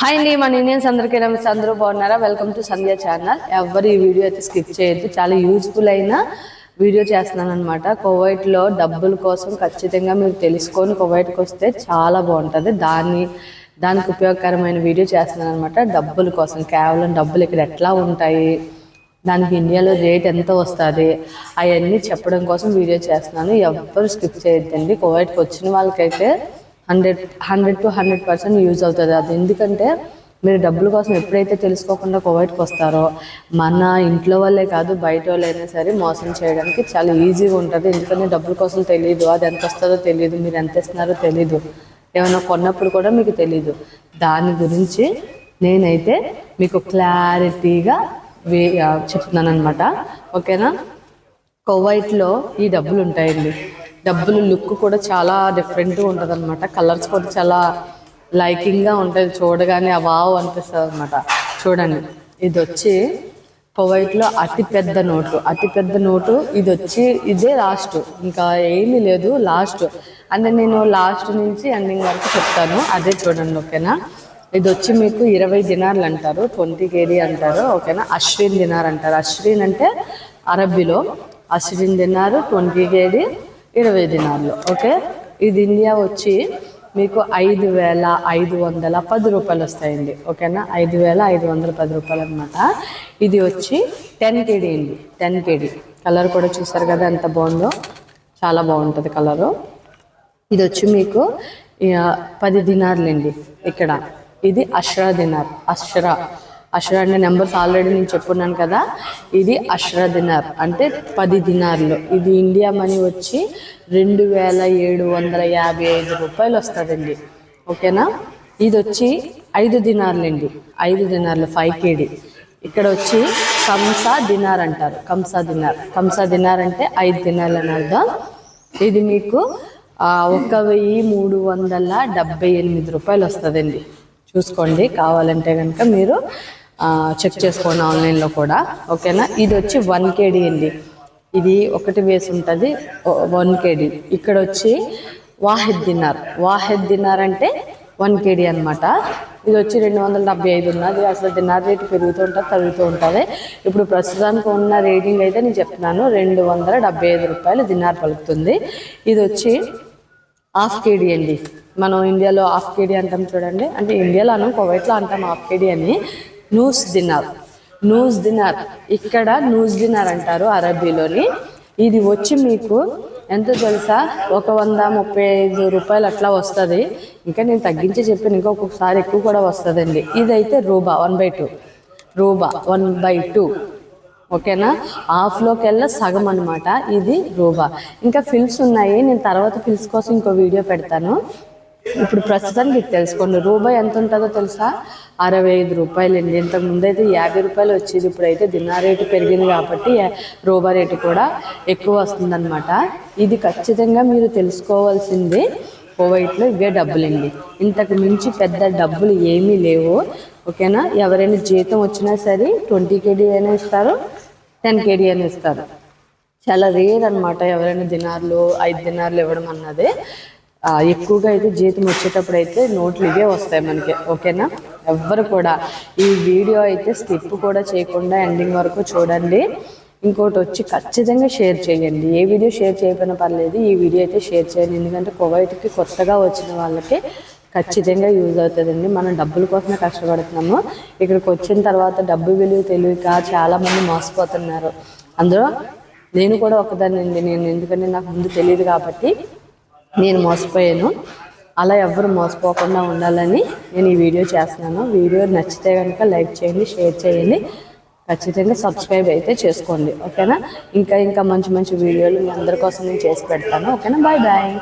Hi అండి మన Indians అందరికీ నమస్తే. అందరూ బాగున్నారా? వెల్కమ్ టు సంధ్య ఛానల్ ఎవరు ఈ వీడియో అయితే స్కిప్ చేయొద్దు. చాలా యూజ్ఫుల్ అయిన వీడియో చేస్తున్నాను అనమాట కోవైట్లో డబ్బుల కోసం ఖచ్చితంగా మీరు తెలుసుకొని కోవైట్కి వస్తే చాలా బాగుంటుంది. దాన్ని దానికి ఉపయోగకరమైన వీడియో చేస్తున్నాను అనమాట డబ్బుల కోసం కేవలం డబ్బులు ఇక్కడ ఎట్లా ఉంటాయి? దానికి ఇండియాలో రేట్ ఎంత వస్తుంది? అవన్నీ చెప్పడం కోసం వీడియో చేస్తున్నాను. ఎవ్వరు స్కిప్ చేయొద్దండి. కోవైట్కి వచ్చిన వాళ్ళకైతే hundred hundred to hundred percent use అవుతుంది అది. ఎందుకంటే మీరు డబ్బుల కోసం ఎప్పుడైతే తెలుసుకోకుండా కువైట్కి వస్తారో మన ఇంట్లో వాళ్ళే కాదు బయట వాళ్ళైనా సరే మోసం చేయడానికి చాలా ఈజీగా ఉంటుంది. ఎందుకంటే డబ్బుల కోసం తెలియదు అది ఎంత వస్తుందో తెలియదు మీరు ఎంత ఇస్తున్నారో తెలీదు. ఏమైనా కొన్నప్పుడు కూడా మీకు తెలీదు. దాని గురించి నేనైతే మీకు క్లారిటీగా వే చెప్తున్నాను అనమాట ఓకేనా? కువైట్లో ఈ డబ్బులు ఉంటాయండి. డబ్బులు లుక్ కూడా చాలా డిఫరెంట్గా ఉంటుంది అనమాట కలర్స్ కూడా చాలా లైకింగ్గా ఉంటుంది చూడగానే ఆ వావ్ అనిపిస్తుంది అనమాట చూడండి. ఇది వచ్చి కువైట్లో అతి పెద్ద నోటు. అతి పెద్ద నోటు. ఇది వచ్చి ఇదే లాస్ట్. ఇంకా ఏమీ లేదు. లాస్ట్. అంటే నేను లాస్ట్ నుంచి ఎండింగ్ వరకు చెప్తాను. అదే చూడండి ఓకేనా? ఇది వచ్చి మీకు ఇరవై దినార్లు అంటారు. ట్వంటీ కేజీ అంటారు ఓకేనా? అశ్విన్ దినార్ అంటారు. అశ్విన్ అంటే అరబ్బీలో. అశ్విన్ దినారు ట్వంటీ కేజీ ఇరవై దినాల్లో ఓకే? ఇది ఇండియా వచ్చి మీకు ఐదు వేల ఐదు వందల పది రూపాయలు వస్తాయండి ఓకేనా? ఐదు వేల ఐదు వందల పది రూపాయలు అనమాట ఇది వచ్చి టెన్ కేడీ అండి టెన్ కేడీ. కలర్ కూడా చూసారు కదా ఎంత బాగుందో? చాలా బాగుంటుంది కలరు. ఇది వచ్చి మీకు పది దినార్లండి ఇక్కడ. ఇది అష్రా దినార్ అష్రా. అష్రాడ్ నెంబర్స్ ఆల్రెడీ నేను చెప్పున్నాను కదా. ఇది అష్రా దినార్ అంటే పది దినార్లు. ఇది ఇండియా మనీ వచ్చి రెండు వేల ఏడు వందల యాభై ఐదు రూపాయలు వస్తుందండి. ఓకేనా? ఇది వచ్చి ఐదు దినార్లండి. ఐదు దినార్లు ఫైవ్ కేడీ. ఇక్కడ వచ్చి కంసా దినార్ అంటారు. కంసా దినార్. కంసా దినార్ అంటే ఐదు దినార్లు అని అర్థం. ఇది మీకు ఒక వెయ్యి మూడు వందల డెబ్బై ఎనిమిది రూపాయలు వస్తుందండి. చూసుకోండి. కావాలంటే కనుక మీరు చెక్ చేసుకోండి ఆన్లైన్లో కూడా. ఓకేనా? ఇది వచ్చి వన్ కేడీ అండి. ఇది ఒకటి వేసి ఉంటుంది. One KD. ఇక్కడ వచ్చి వాహిద్ దినార్. వాహిద్ దినార్ అంటే వన్ కేడీ అనమాట ఇది వచ్చి రెండు వందల డెబ్బై ఐదు ఉన్నది. అసలు దినార్ రేటు పెరుగుతూ ఉంటుంది తగ్గుతూ ఉంటుంది. ఇప్పుడు ప్రస్తుతానికి ఉన్న రేటింగ్ అయితే నేను చెప్తున్నాను. రెండు వందల డెబ్బై ఐదు రూపాయలు దినార్ పలుకుతుంది. ఇది వచ్చి హాఫ్ కేడీ అండి. మనం ఇండియాలో హాఫ్ కేడీ అంటాం చూడండి. అంటే ఇండియాలో అనం కువైట్లో అంటాం హాఫ్ కేడీ అని. నూస్ దినార్ నూస్ దినార్ ఇక్కడ నూస్ దినార్ అంటారు అరబీలోని. ఇది వచ్చి మీకు ఎంతో తెలుసా? ఒక వంద ముప్పై ఐదు రూపాయలు అట్లా వస్తుంది. ఇంకా నేను తగ్గించి చెప్పాను ఇంకా ఒక్కొక్కసారి ఎక్కువ కూడా వస్తుందండి. ఇదైతే రూబా వన్ బై టూ రూబా వన్ బై టూ ఓకేనా? హాఫ్లోకి వెళ్ళ సగం అనమాట ఇది రూబా. ఇంకా ఫిల్స్ ఉన్నాయి. నేను తర్వాత ఫిల్స్ కోసం ఇంకో వీడియో పెడతాను. ఇప్పుడు ప్రస్తుతానికి తెలుసుకోండి రూబాయి ఎంత ఉంటుందో తెలుసా? అరవై ఐదు రూపాయలు అండి. ఇంతకు ముందైతే యాభై రూపాయలు వచ్చేది ఇప్పుడైతే దినా రేటు పెరిగింది కాబట్టి రూపాయి రేటు కూడా ఎక్కువ వస్తుందన్నమాట. ఇది ఖచ్చితంగా మీరు తెలుసుకోవాల్సింది కోవైట్లో ఇవే డబ్బులండి. ఇంతకు మించి పెద్ద డబ్బులు ఏమీ లేవు ఓకేనా? ఎవరైనా జీతం వచ్చినా సరే ట్వంటీ కేడీ అయినా ఇస్తారు టెన్ కేడీ అయినా ఇస్తారు. చాలా రేర్ అనమాట ఎవరైనా దినార్లు ఐదు దినార్లు ఇవ్వడం అన్నది. ఎక్కువగా అయితే జీతం వచ్చేటప్పుడు అయితే నోట్లు ఇవే వస్తాయి మనకి ఓకేనా? ఎవ్వరు కూడా. ఈ వీడియో అయితే స్కిప్ కూడా చేయకుండా ఎండింగ్ వరకు చూడండి. ఇంకోటి వచ్చి ఖచ్చితంగా షేర్ చేయండి. ఏ వీడియో షేర్ చేయకపోయినా పర్లేదు ఈ వీడియో అయితే షేర్ చేయండి. ఎందుకంటే కువైట్కి కొత్తగా వచ్చిన వాళ్ళకి ఖచ్చితంగా యూజ్ అవుతుందండి. మనం డబ్బుల కోసమే కష్టపడుతున్నాము. ఇక్కడికి వచ్చిన తర్వాత డబ్బు విలువ తెలియక చాలామంది మోసపోతున్నారు. అందులో నేను కూడా ఒకదాన్ని నేను ఎందుకంటే నాకు ముందు తెలియదు కాబట్టి నేను మోసపోయాను. అలా ఎవ్వరు మోసపోకుండా ఉండాలని నేను ఈ వీడియో చేస్తున్నాను. వీడియో నచ్చితే కనుక లైక్ చేయండి షేర్ చేయండి. ఖచ్చితంగా సబ్స్క్రైబ్ అయితే చేసుకోండి. ఓకేనా? ఇంకా ఇంకా మంచి మంచి వీడియోలు మీ అందరి కోసం నేను చేసి పెడతాను. ఓకేనా? Bye bye.